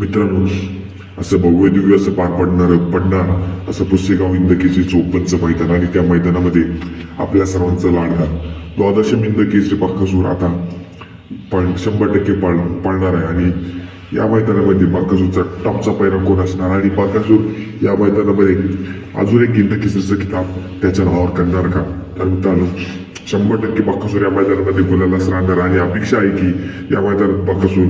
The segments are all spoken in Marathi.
मित्रांनो असं भव्यदिव्य असं पार पडणार पडणार असं पुसेगाव इंदकेसरी चोपनचं मैदान आणि त्या मैदानामध्ये आपल्या सर्वांचं लाडका. द्वादश इंदकेसरी पाकासूर आता पण शंभर टक्के पाळ पाळणार आहे आणि या मैदानामध्ये बाकासूरचा टॉपचा पैरा कोण असणार? आणि बाकासूर या मैदानामध्ये अजून एक इंदकेसरीचा किताब त्याच्या नावावर करणार का? तर मित्रांनो शंभर टक्के बाकासूर या मैदानामध्ये बोलायलाच राहणार आणि अपेक्षा आहे की या मैदानात बाकासूर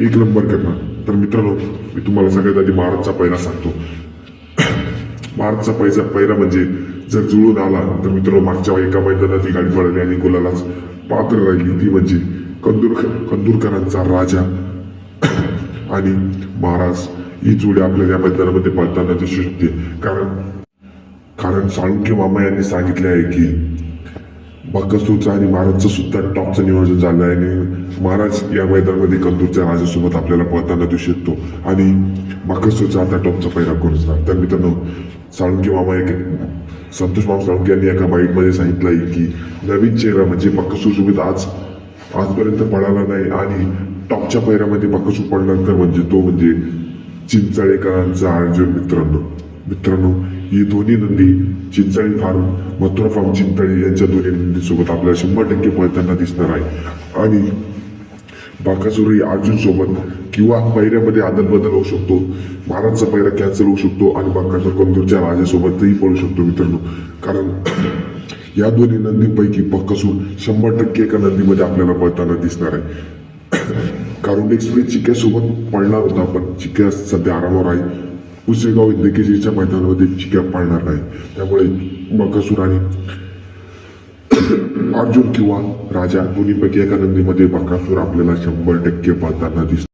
एक नंबर करणार. तर मित्रांनो मी तुम्हाला सगळ्यात आधी महाराजचा पैरा सांगतो. महाराजचा पैसा पैरा म्हणजे जर जुळून आला तर मित्रांनो मागच्या एका मैदानात ही गाडी पडली आणि गुलालाच पात्र राहिली. ती म्हणजे कंदूर कंदूरकरांचा राजा आणि महाराज. ही जोडी आपल्याला या मैदानामध्ये पळताना दिसू शकते कारण कारण साळुंखे मामा यांनी सांगितले आहे की बकासूरचं आणि महाराजचं सुद्धा टॉपचं नियोजन झालं आहे आणि महाराज या मैदानामध्ये कंदूरच्या राजासोबत आपल्याला पळताना दिसू शकतो आणि बकासूरचा आता टॉपचा पैरा करून असणार. तर मित्रांनो साळुंकी मामा एक संतोष मामा साळुंखे यांनी एका बाईटमध्ये सांगितलं आहे की नवीन चेहरा म्हणजे बकसूरसोबत आज आजपर्यंत पळाला नाही आणि टॉपच्या पैरामध्ये बकासूर पडल्यानंतर म्हणजे तो म्हणजे चिंचाळेकरांचा अर्जुन मित्रांनो. मित्रांनो ही दोन्ही नंदी चिंचाळी फार्म मथुरा फार्म चिंचाळी यांच्या दोन्ही नंदीसोबत आपल्याला शंभर टक्के पळताना दिसणार आहे. आणि बाकासुरी अर्जुनसोबत किंवा पैऱ्यामध्ये आदल बदल होऊ शकतो महाराजचा पैरा कॅन्सल होऊ शकतो आणि बाकासूर कंदूरच्या राजासोबतही पळू शकतो मित्रांनो. कारण या दोन्ही नंदीपैकी बक्कसूर शंभर टक्के एका नंदीमध्ये आपल्याला पळताना दिसणार आहे. कारण एक्सप्रेस चिक्यासोबत पळणार होता पण चिक्या सध्या आरामावर आहे. पुसेगाव इंदकेशीच्या मैदानामध्ये चिक्या पाळणार नाही त्यामुळे बकासूर आणि अर्जुन किंवा राजा दोन्हीपैकी एका नंदीमध्ये बकासूर आपल्याला शंभर टक्के पळताना दिसतो